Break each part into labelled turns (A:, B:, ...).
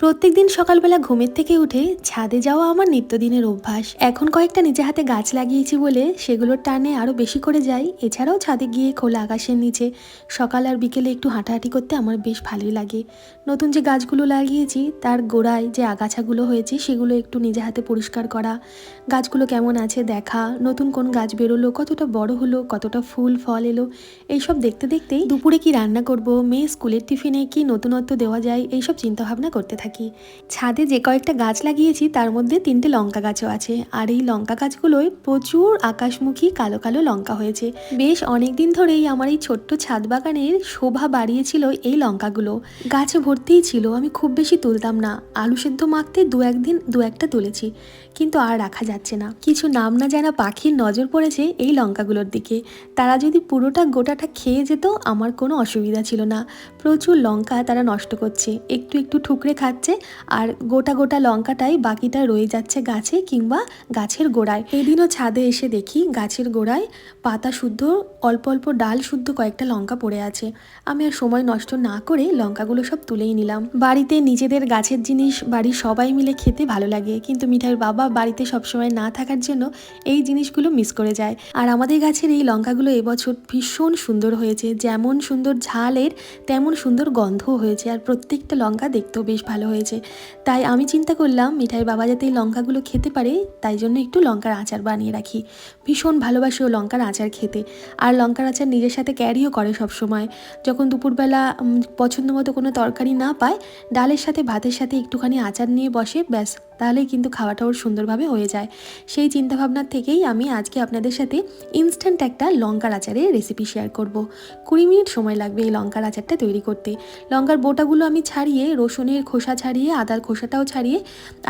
A: প্রত্যেক দিন সকালবেলা ঘুমের থেকে উঠে ছাদে যাওয়া আমার নিত্যদিনের অভ্যাস। এখন কয়েকটা নিজে হাতে গাছ লাগিয়েছি বলে সেগুলোর টানে আরও বেশি করে যাই। এছাড়াও ছাদে গিয়ে খোলা আকাশের নিচে সকাল আর বিকেলে একটু হাঁটাহাঁটি করতে আমার বেশ ভালোই লাগে। নতুন যে গাছগুলো লাগিয়েছি, তার গোড়ায় যে আগাছাগুলো হয়েছে, সেগুলো একটু নিজে হাতে পরিষ্কার করা। গাছগুলো কেমন আছে দেখা, নতুন কোন গাছ বেরোলো, কতটা বড় হলো, কতটা ফুল, ফল এলো, এইসব দেখতে দেখতেই দুপুরে কি রান্না করব, মেয়ে স্কুলের টিফিনে কি নতুনত্ব দেওয়া যায়, এইসব চিন্তাভাবনা করতে থাকি। ছাদে যে কয়েকটা গাছ লাগিয়েছি, তার মধ্যে তিনটে লঙ্কা গাছও আছে। আর এই লঙ্কা গাছগুলোয় প্রচুর আকাশমুখী কালো কালো লঙ্কা হয়েছে। বেশ অনেক দিন ধরেই আমার এই ছোট্ট ছাদ বাগানের শোভা বাড়িয়েছিল এই লঙ্কাগুলো। গাছে ভর্তিই ছিল, আমি খুব বেশি তুলতাম না। আলু সেদ্ধ মাখতে দু একদিন, দু একটা তুলেছি। কিন্তু আর রাখা যাচ্ছে না। কিছু নাম না জানা পাখির নজর পড়েছে এই লঙ্কাগুলোর দিকে। তারা যদি পুরোটা গোটাটা খেয়ে যেত, আমার কোনো অসুবিধা ছিল না। প্রচুর লঙ্কা তারা নষ্ট করছে। একটু একটু ঠুকরে খাচ্ছে আর গোটা গোটা লঙ্কাটাই বাকিটা রয়ে যাচ্ছে গাছে কিংবা গাছের গোড়ায়। এদিনও ছাদে এসে দেখি গাছের গোড়ায় পাতা শুদ্ধ, অল্প অল্প ডাল শুদ্ধ কয়েকটা লঙ্কা পড়ে আছে। আমি আর সময় নষ্ট না করে লঙ্কাগুলো সব তুলেই নিলাম। বাড়িতে নিজেদের গাছের জিনিস বাড়ির সবাই মিলে খেতে ভালো লাগে, কিন্তু মিঠাইয়ের বাবা বাড়িতে সবসময় না থাকার জন্য এই জিনিসগুলো মিস করে যায়। আর আমাদের গাছের এই লঙ্কাগুলো এবছর ভীষণ সুন্দর হয়েছে, যেমন সুন্দর ঝালের তেমন সুন্দর গন্ধও হয়েছে, আর প্রত্যেকটা লঙ্কা দেখতেও বেশ ভালো হয়েছে। তাই আমি চিন্তা করলাম, মিঠাইয়ের বাবা যাতে এই লঙ্কাগুলো খেতে পারে, তাই জন্য একটু লঙ্কার আচার বানিয়ে রাখি। ভীষণ ভালোবাসি ও লঙ্কার আচার খেতে। আর লঙ্কার আচার নিজের সাথে ক্যারিও করে সব সময় যখন দুপুরবেলা পছন্দ মতো কোনো তরকারি না পায়, ডালের সাথে, ভাতের সাথে একটুখানি আচার নিয়ে বসে, ব্যাস তাহলেই কিন্তু খাওয়াটা ওর সুন্দরভাবে হয়ে যায়। সেই চিন্তাভাবনার থেকেই আমি আজকে আপনাদের সাথে ইনস্ট্যান্ট একটা লঙ্কার আচারের রেসিপি শেয়ার করব। কুড়ি মিনিট সময় লাগবে এই লঙ্কার আচারটা তৈরি করতে। লঙ্কার বোটাগুলো আমি ছাড়িয়ে, রসুনের খোসা ছাড়িয়ে, আদার খোসাটাও ছাড়িয়ে,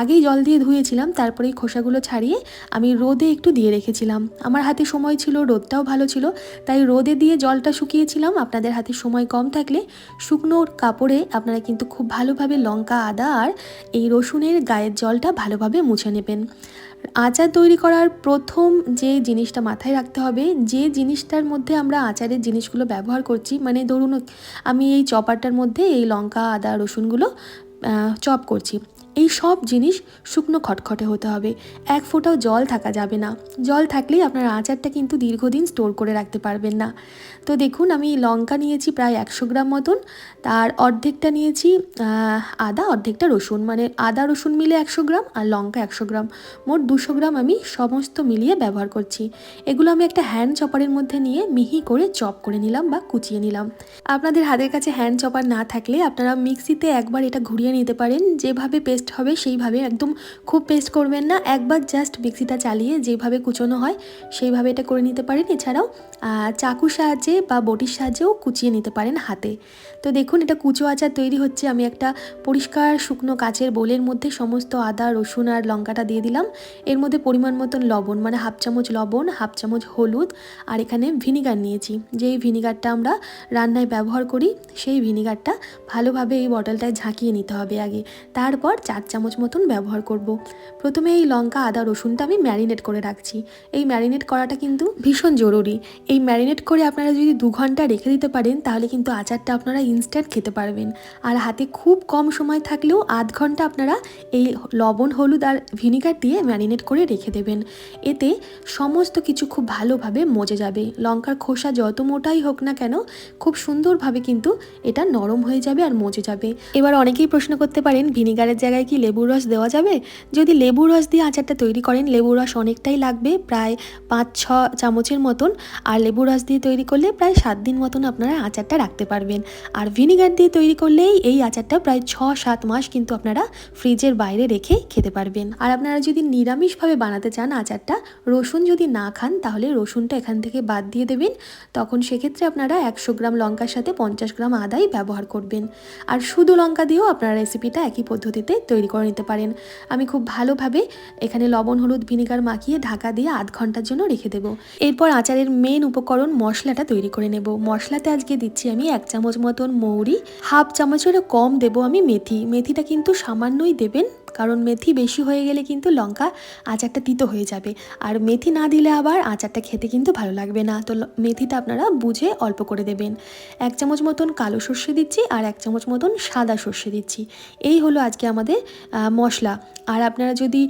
A: আগেই জল দিয়ে ধুয়েছিলাম, তারপরে এই খোসাগুলো ছাড়িয়ে আমি রোদে একটু দিয়ে রেখেছিলাম। আমার হাতে সময় ছিল, রোদটাও ভালো ছিল, তাই রোদে দিয়ে জলটা শুকিয়েছিলাম। আপনাদের হাতে সময় কম থাকলে শুকনো কাপড়ে আপনারা কিন্তু খুব ভালোভাবে লঙ্কা, আদা আর এই রসুনের গায়ের জলটা ভালোভাবে মুছে নেবেন। আচার তৈরি করার প্রথম যে জিনিসটা মাথায় রাখতে হবে, যে জিনিসটার মধ্যে আমরা আচারের জিনিসগুলো ব্যবহার করছি মানে ধরুন, আমি এই চপারটার মধ্যে এই লঙ্কা, আদা, রসুনগুলো চপ করছি। এই সব জিনিস শুকনো খটখটে হতে হবে। এক ফোঁটাও জল থাকা যাবে না। জল থাকলেই আপনার আচারটা কিন্তু দীর্ঘদিন স্টোর করে রাখতে পারবেন না। তো দেখুন, আমি লঙ্কা নিয়েছি প্রায় একশো গ্রাম মতন। তার অর্ধেকটা নিয়েছি আদা, অর্ধেকটা রসুন। মানে আদা, রসুন মিলে একশো গ্রাম আর লঙ্কা একশো গ্রাম। মোট দুশো গ্রাম আমি সমস্ত মিলিয়ে ব্যবহার করছি। এগুলো আমি একটা হ্যান্ড চপারের মধ্যে নিয়ে মিহি করে চপ করে নিলাম বা কুচিয়ে নিলাম। আপনাদের হাতের কাছে হ্যান্ড চপার না থাকলে আপনারা মিক্সিতে একবার এটা ঘুরিয়ে নিতে পারেন। যেভাবে পেস্ট হবে, সেইভাবে একদম খুব পেস্ট করবেন না। একবার জাস্ট মিক্সিটা চালিয়ে যেভাবে কুচোনো হয়, সেইভাবে এটা করে নিতে পারেন। এছাড়াও চাকুর সাহায্যে বা বটির সাহায্যেও কুচিয়ে নিতে পারেন হাতে। তো দেখুন, এটা কুচো আচার তৈরি হচ্ছে। আমি একটা পরিষ্কার শুকনো কাচের বোলের মধ্যে সমস্ত আদা, রসুন আর লঙ্কাটা দিয়ে দিলাম। এর মধ্যে পরিমাণ মতন লবণ মানে হাফ চামচ লবণ, হাফ চামচ হলুদ আর এখানে ভিনিগার নিয়েছি। যেই ভিনিগারটা আমরা রান্নায় ব্যবহার করি, সেই ভিনিগারটা ভালোভাবে এই বটলটায় ঝাঁকিয়ে নিতে হবে আগে। তারপর চার চামচ মতন ব্যবহার করব। প্রথমে এই লঙ্কা, আদা, রসুনটা আমি ম্যারিনেট করে রাখছি। এই ম্যারিনেট করাটা কিন্তু ভীষণ জরুরি। এই ম্যারিনেট করে আপনারা যদি দু ঘণ্টা রেখে দিতে পারেন, তাহলে কিন্তু আচারটা আপনারা ইনস্ট্যান্ট খেতে পারবেন। আর হাতে খুব কম সময় থাকলেও আধ ঘণ্টা আপনারা এই লবণ, হলুদ আর ভিনিগার দিয়ে ম্যারিনেট করে রেখে দেবেন। এতে সমস্ত কিছু খুব ভালোভাবে মজে যাবে। লঙ্কার খোসা যত মোটাই হোক না কেন, খুব সুন্দরভাবে কিন্তু এটা নরম হয়ে যাবে আর মজে যাবে। এবার অনেকেই প্রশ্ন করতে পারেন, ভিনিগারের জায়গায় কি লেবুর রস দেওয়া যাবে? যদি লেবুর রস দিয়ে আচারটা তৈরি করেন, লেবুর রস অনেকটাই লাগবে, প্রায় পাঁচ ছ চামচের মতন। আর লেবুর রস দিয়ে তৈরি করলে প্রায় সাত দিন মতন আপনারা আচারটা রাখতে পারবেন। আর ভিনিগার দিয়ে তৈরি করলেই এই আচারটা প্রায় ছ সাত মাস কিন্তু আপনারা ফ্রিজের বাইরে রেখে খেতে পারবেন। আর আপনারা যদি নিরামিষভাবে বানাতে চান আচারটা, রসুন যদি না খান, তাহলে রসুনটা এখান থেকে বাদ দিয়ে দেবেন। তখন সেক্ষেত্রে আপনারা একশো গ্রাম লঙ্কার সাথে পঞ্চাশ গ্রাম আদাই ব্যবহার করবেন। আর শুধু লঙ্কা দিয়েও আপনারা রেসিপিটা একই পদ্ধতিতে তৈরি করে নিতে পারেন। আমি খুব ভালোভাবে এখানে লবণ, হলুদ, ভিনেগার মাখিয়ে ঢাকা দিয়ে আধ ঘণ্টার জন্য রেখে দেবো। এরপর আচারের মেন উপকরণ মশলাটা তৈরি করে নেব। মশলাতে আজকে দিচ্ছি আমি এক চামচ মতন মৌরি, হাফ চামচেরও কম দেব আমি মেথি। মেথিটা কিন্তু সামান্যই দেবেন কারণ মেথি বেশি হয়ে গেলে কিন্তু লঙ্কা আচারটা তিতো হয়ে যাবে। আর মেথি না দিলে আবার আচারটা খেতে কিন্তু ভালো লাগবে না। তো মেথিটা আপনারা বুঝে অল্প করে দেবেন। এক চামচ মতন কালো সর্ষে দিচ্ছি আর এক চামচ মতন সাদা সর্ষে দিচ্ছি। এই হলো আজকে আমাদের মশলা। আর আপনারা যদি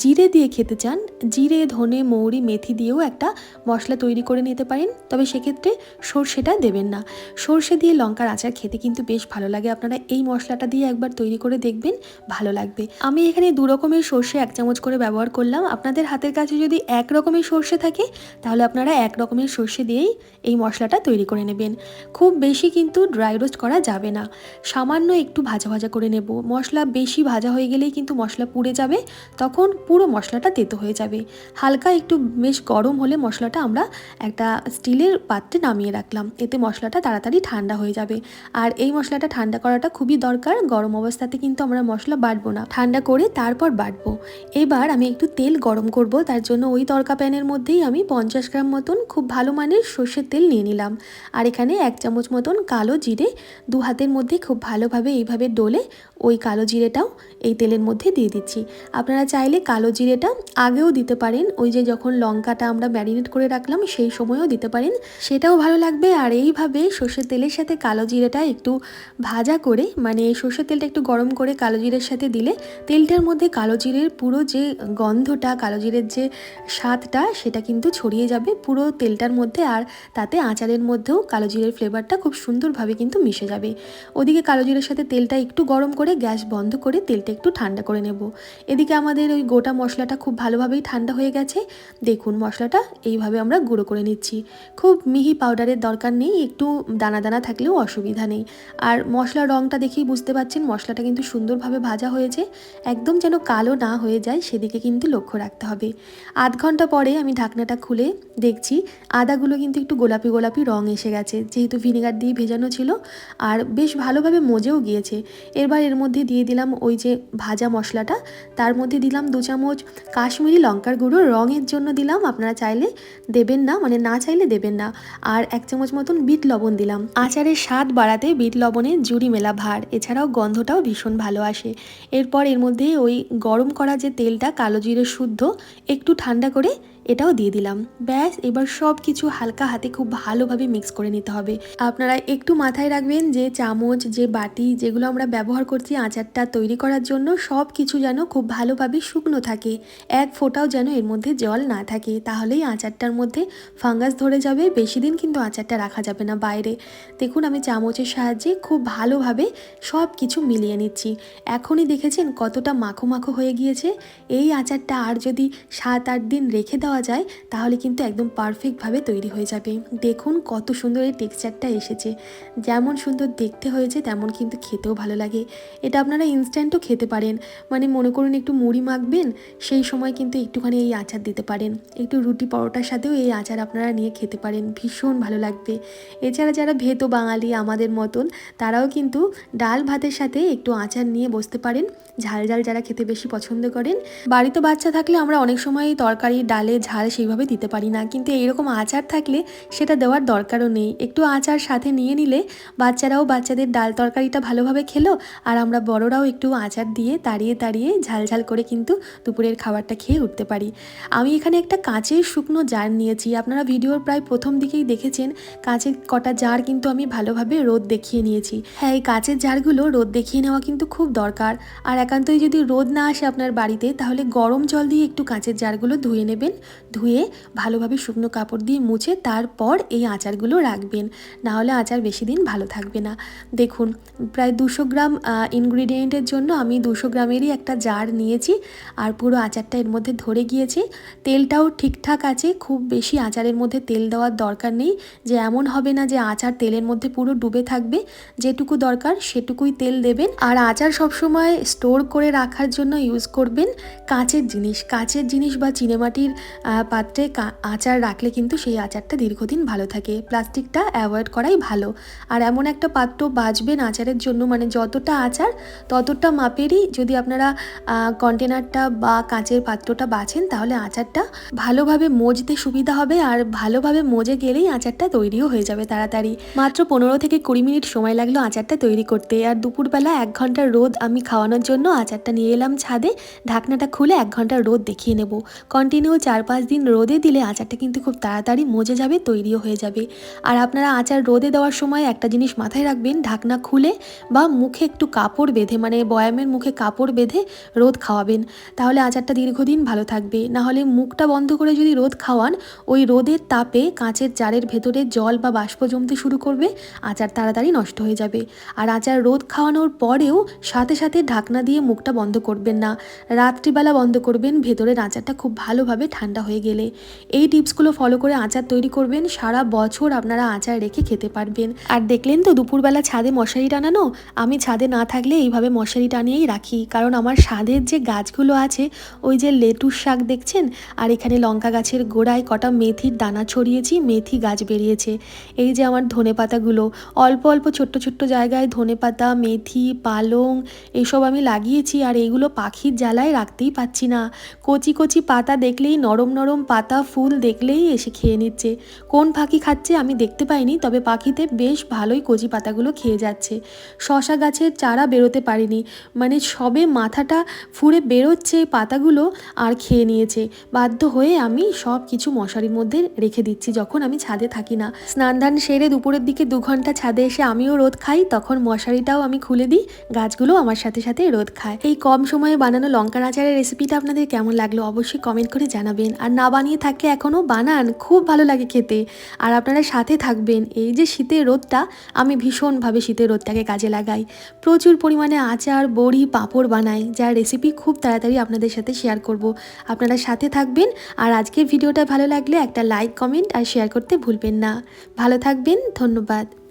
A: জিরে দিয়ে খেতে চান, জিরে, ধনে, মৌরি, মেথি দিয়েও একটা মশলা তৈরি করে নিতে পারেন। তবে সেক্ষেত্রে সর্ষেটা দেবেন না। সর্ষে দিয়ে লঙ্কার আচার খেতে কিন্তু বেশ ভালো লাগে। আপনারা এই মশলাটা দিয়ে একবার তৈরি করে দেখবেন, ভালো লাগবে। আমি এখানে দু রকমের সর্ষে এক চামচ করে ব্যবহার করলাম। আপনাদের হাতের কাছে যদি এক রকমের সর্ষে থাকে, তাহলে আপনারা এক রকমের সর্ষে দিয়েই এই মশলাটা তৈরি করে নেবেন। খুব বেশি কিন্তু ড্রাই রোস্ট করা যাবে না। সামান্য একটু ভাজা ভাজা করে নেব। মশলা বেশি ভাজা হয়ে গেলেই কিন্তু মশলা পুড়ে যাবে, তখন পুরো মশলাটা তেতো হয়ে যাবে। হালকা একটু বেশ গরম হলে মশলাটা আমরা একটা স্টিলের পাত্রে নামিয়ে রাখলাম। এতে মশলাটা তাড়াতাড়ি ঠান্ডা হয়ে যাবে। আর এই মশলাটা ঠান্ডা করাটা খুবই দরকার। গরম অবস্থাতে কিন্তু আমরা মশলা বাটবো না। ঠান্ডা করে তারপর বাটবো। এবার আমি একটু তেল গরম করব, তার জন্য ওই তরকা প্যানের মধ্যেই আমি পঞ্চাশ গ্রাম মতন খুব ভালো মানের সর্ষের তেল নিয়ে নিলাম। আর এখানে এক চামচ মতন কালো জিরে দু হাতের মধ্যে খুব ভালোভাবে এইভাবে ডলে ওই কালো জিরেটাও এই তেলের মধ্যে দিয়ে দিচ্ছি। আপনারা চাইলে কালো জিরেটা আগেও দিতে পারেন, ওই যে যখন লঙ্কাটা আমরা ম্যারিনেট করে রাখলাম সেই সময়ও দিতে পারেন। সেটাও ভালো লাগবে, আর এইভাবে সর্ষের তেলের সাথে কালো জিরেটা একটু ভাজা করে মানে সর্ষের তেলটা একটু গরম করে কালো জিরের সাথে দিলে তেলটার মধ্যে কালো জিরের পুরো যে গন্ধটা, কালো জিরের যে স্বাদটা, সেটা কিন্তু ছড়িয়ে যাবে পুরো তেলটার মধ্যে আর তাতে আচারের মধ্যেও কালো জিরের ফ্লেভারটা খুব সুন্দরভাবে কিন্তু মিশে যাবে। ওদিকে কালো জিরের সাথে তেলটা একটু গরম করে, গ্যাস বন্ধ করে তেলটা একটু ঠান্ডা করে নেব। এদিকে আমাদের ওই গোটা মশলাটা খুব ভালোভাবেই ঠান্ডা হয়ে গেছে। দেখুন মশলাটা, এইভাবে আমরা গুঁড়ো করে নিচ্ছি। খুব মিহি পাউডারের দরকার নেই, একটু দানা দানা থাকলেও অসুবিধা নেই। আর মশলার রঙটা দেখেই বুঝতে পারছেন, মশলাটা কিন্তু সুন্দরভাবে ভাজা হয়েছে। একদম যেন কালো না হয়ে যায়, সেদিকে কিন্তু লক্ষ্য রাখতে হবে। আধ ঘণ্টা পরে আমি ঢাকনাটা খুলে দেখছি, আদাগুলো কিন্তু একটু গোলাপি গোলাপি রং এসে গেছে। যেহেতু ভিনেগার দিয়ে ভেজানো ছিল, আর বেশ ভালোভাবে মজেও গিয়েছে। এবার এর মধ্যে দিয়ে দিলাম ওই যে ভাজা মশলাটা, তার মধ্যে দিলাম দু চামচ কাশ্মীরি লঙ্কার গুঁড়ো। রঙের জন্য দিলাম, আপনারা চাইলে দেবেন না মানে না চাইলে দেবেন না। আর এক চামচ মতন বিট লবণ দিলাম। আচারের স্বাদ বাড়াতে বিট লবণে জুড়ি মেলা ভার, এছাড়াও গন্ধটাও ভীষণ ভালো আসে। এরপর এর মধ্যে ওই গরম করা যে তেলটা কালো জিরে শুদ্ধ একটু ঠান্ডা করে এটাও দিয়ে দিলাম। ব্যাস, এবার সব কিছু হালকা হাতে খুব ভালোভাবে মিক্স করে নিতে হবে। আপনারা একটু মাথায় রাখবেন যে চামচ, যে বাটি যেগুলো আমরা ব্যবহার করছি আচারটা তৈরি করার জন্য সব কিছু যেন খুব ভালোভাবে শুকনো থাকে। এক ফোঁটাও যেন এর মধ্যে জল না থাকে। তাহলেই আচারটার মধ্যে ফাঙ্গাস ধরে যাবে। বেশি দিন কিন্তু আচারটা রাখা যাবে না বাইরে। দেখুন, আমি চামচের সাহায্যে খুব ভালোভাবে সব কিছু মিলিয়ে নিচ্ছি। এখনই দেখেছেন কতটা মাখো মাখো হয়ে গিয়েছে। এই আচারটা আর যদি সাত আট দিন রেখে দেওয়া যায়, তাহলে কিন্তু একদম পারফেক্টভাবে তৈরি হয়ে যাবে। দেখুন কত সুন্দর এই টেক্সচারটা এসেছে। যেমন সুন্দর দেখতে হয়েছে, তেমন কিন্তু খেতেও ভালো লাগে। এটা আপনারা ইনস্ট্যান্টও খেতে পারেন। মানে মনে করুন একটু মুড়ি মাখবেন, সেই সময় কিন্তু একটুখানি এই আচার দিতে পারেন। একটু রুটি পরোটার সাথেও এই আচার আপনারা নিয়ে খেতে পারেন, ভীষণ ভালো লাগবে। এছাড়া যারা ভেতো বাঙালি আমাদের মতন, তারাও কিন্তু ডাল ভাতের সাথে একটু আচার নিয়ে বসতে পারেন। ঝাল ঝাল যারা খেতে বেশি পছন্দ করেন, বাড়িতে বাচ্চা থাকলে আমরা অনেক সময় তরকারি, ডালে ঝাল সেইভাবে দিতে পারি না। কিন্তু এইরকম আচার থাকলে সেটা দেওয়ার দরকারও নেই। একটু আচার সাথে নিয়ে নিলে বাচ্চারাও বাচ্চাদের ডাল তরকারিটা ভালোভাবে খেলো আর আমরা বড়রাও একটু আচার দিয়ে তাড়িয়ে তাড়িয়ে ঝাল ঝাল করে কিন্তু দুপুরের খাবারটা খেয়ে উঠতে পারি। আমি এখানে একটা কাঁচের শুকনো জার নিয়েছি। আপনারা ভিডিওর প্রায় প্রথম দিকেই দেখেছেন। কাঁচের কটা জার কিন্তু আমি ভালোভাবে রোদ দেখিয়ে নিয়েছি। হ্যাঁ এই কাঁচের জারগুলো রোদ দেখিয়ে নেওয়া কিন্তু খুব দরকার। আর একান্তই যদি রোদ না আসে আপনার বাড়িতে, তাহলে গরম জল দিয়ে একটু কাঁচের জারগুলো ধুয়ে নেবেন। ধুয়ে ভালোভাবে শুকনো কাপড় দিয়ে মুছে তারপর এই আচারগুলো রাখবেন। না হলে আচার বেশি দিন ভালো থাকবে না। দেখুন, প্রায় দুশো গ্রাম ইনগ্রিডিয়েন্টের জন্য আমি দুশো গ্রামেরই একটা জার নিয়েছি আর পুরো আচারটা এর মধ্যে ধরে গিয়েছে। তেলটাও ঠিকঠাক আছে, খুব বেশি আচারের মধ্যে তেল দেওয়ার দরকার নেই। যে এমন হবে না যে আচার তেলের মধ্যে পুরো ডুবে থাকবে, যেটুকু দরকার সেটুকুই তেল দেবেন। আর আচার সবসময় স্টোর করে রাখার জন্য ইউজ করবেন কাঁচের জিনিস। কাঁচের জিনিস বা চিনেমাটির পাত্রে আচার রাখলে কিন্তু সেই আচারটা দীর্ঘদিন ভালো থাকে। প্লাস্টিকটা অ্যাভয়েড করাই ভালো। আর এমন একটা পাত্র বাঁচবেন আচারের জন্য মানে যতটা আচার, ততটা মাপেরই যদি আপনারা কন্টেনারটা বা কাঁচের পাত্রটা বাছেন, তাহলে আচারটা ভালোভাবে মজতে সুবিধা হবে আর ভালোভাবে মজে গেলেই আচারটা তৈরিও হয়ে যাবে তাড়াতাড়ি। মাত্র পনেরো থেকে কুড়ি মিনিট সময় লাগল আচারটা তৈরি করতে। আর দুপুরবেলা এক ঘণ্টার রোদ আমি খাওয়ানোর জন্য আচারটা নিয়ে এলাম ছাদে। ঢাকনাটা খুলে এক ঘণ্টার রোদ দেখিয়ে নেব। কন্টিনিউ চার পাঁচ দিন রোদে দিলে আচারটা কিন্তু খুব তাড়াতাড়ি মজে যাবে, তৈরিও হয়ে যাবে। আর আপনারা আচার রোদে দেওয়ার সময় একটা জিনিস মাথায় রাখবেন, ঢাকনা খুলে বা মুখে একটু কাপড় বেঁধে মানে বয়ামের মুখে কাপড় বেঁধে রোদ খাওয়াবেন। তাহলে আচারটা দীর্ঘদিন ভালো থাকবে। না হলে মুখটা বন্ধ করে যদি রোদ খাওয়ান, ওই রোদের তাপে কাঁচের জারের ভেতরে জল বা বাষ্প জমতে শুরু করবে, আচার তাড়াতাড়ি নষ্ট হয়ে যাবে। আর আচার রোদ খাওয়ানোর পরেও সাথে সাথে ঢাকনা দিয়ে মুখটা বন্ধ করবেন না। রাত্রিবেলা বন্ধ করবেন, ভেতরের আচারটা খুব ভালোভাবে ঠান্ডা হয়ে গেলে। এই টিপসগুলো ফলো করে আচার তৈরি করবেন। সারা বছর আপনারা আচার রেখে খেতে পারবেন। আর দেখলেন তো, দুপুরবেলা ছাদে মশারি টানানো? আমি ছাদে না থাকলে এইভাবে মশারি টানিয়েই রাখি। কারণ আমার ছাদের যে গাছগুলো আছে, ওই যে লেটুস শাক দেখছেন? আর এখানে লঙ্কা গাছের গোড়ায় কটা মেথির দানা ছড়িয়েছি, মেথি গাছ বেরিয়েছে। এই যে আমার ধনে পাতাগুলো, অল্প অল্প ছোট্ট ছোট্ট জায়গায় ধনে পাতা, মেথি, পালং, এসব আমি লাগিয়েছি। আর এইগুলো পাখির জ্বালায় রাখতেই পাচ্ছি না। কচি কচি পাতা দেখলেই নরম নরম পাতা, ফুল দেখলেই এসে খেয়ে নিচ্ছে। কোন পাখি খাচ্ছে আমি দেখতে পাইনি, তবে পাখিতে বেশ ভালোই কচি পাতাগুলো খেয়ে যাচ্ছে। শশা গাছের চারা বেরোতে পারিনি মানে সবে মাথাটা ফুঁড়ে বেরোচ্ছে পাতাগুলো আর খেয়ে নিয়েছে। বাধ্য হয়ে আমি সব কিছু মশারির মধ্যে রেখে দিচ্ছি, যখন আমি ছাদে থাকি না। স্নান ধান সেরে দুপুরের দিকে দু ঘণ্টা ছাদে এসে আমিও রোদ খাই, তখন মশারিটাও আমি খুলে দিই, গাছগুলো আমার সাথে সাথে রোদ খায়। এই কম সময়ে বানানো লঙ্কার আচারের রেসিপিটা আপনাদের কেমন লাগল অবশ্যই কমেন্ট করে জানাবেন। আর না বানিয়ে থাকলে এখনও বানান। খুব ভালো লাগে খেতে। আর আপনারা সাথে থাকবেন। এই যে শীতের রোদটা, আমি ভীষণভাবে শীতের রোদটাকে কাজে লাগাই। প্রচুর পরিমাণে আচার, বড়ি, পাঁপড় বানাই যার রেসিপি খুব তাড়াতাড়ি আপনাদের সাথে শেয়ার করব। আপনারা সাথে থাকবেন। আর আজকের ভিডিওটা ভালো লাগলে একটা লাইক কমেন্ট আর শেয়ার করতে ভুলবেন না। ভালো থাকবেন। ধন্যবাদ।